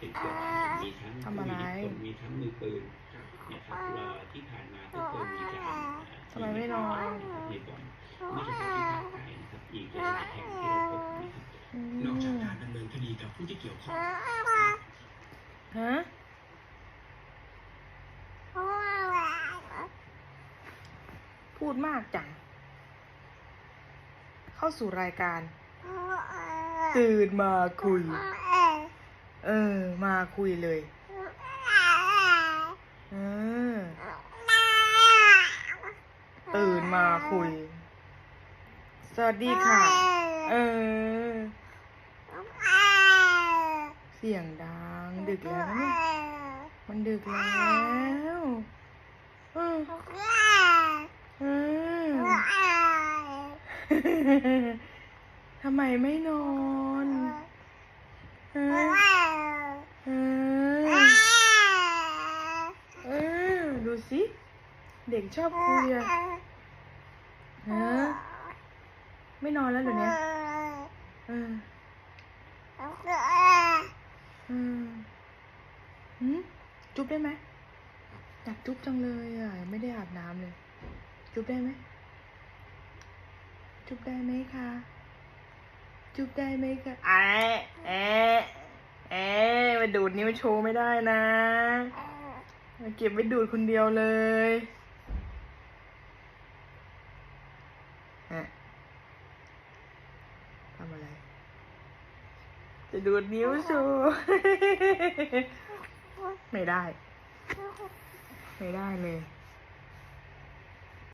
เป็นตัวมีทั้งทำอะไรมีคนมีทั้งมือปืนนะครับว่าที่ผ่านมาก็เคยมีการทำไมไม่นอนในบ่อนไม่เฉพาะที่ภาคใต้นะครับอีกหลายๆแห่งที่เราพบนะครับอืนอกจากมการดำเนินคดีกับผู้ที่เกี่ยวข้อง ฮะพูดมากจัง เข้าสู่รายการ ตื่นมาคุย เออ มาคุยเลยเออตื่นมาคุย สวัสดีค่ะ เออ เสียงดัง ดึกแล้วเนี่ยมันดึกแล้วเออเออทำไมไม่นอนเออเออเออ ดู สิ เด็กชอบคุยอะฮะไม่นอนแล้วเหรอเนี่ยออเออหืมจุ๊บได้ไหมอยากจุ๊บจังเลยอะไม่ได้อาบน้ำเลย จุ๊บได้ไหมจุ๊บได้ไหมคะ จุ๊บได้ไหมคะแอะแอะแอะมาดูดนิ้วโชว์ไม่ได้นะ เก็บไว้ดูดคนเดียวเลยอะทำอะไร จะดูดนิ้วโชว์ไม่ได้ ไม่ได้เลย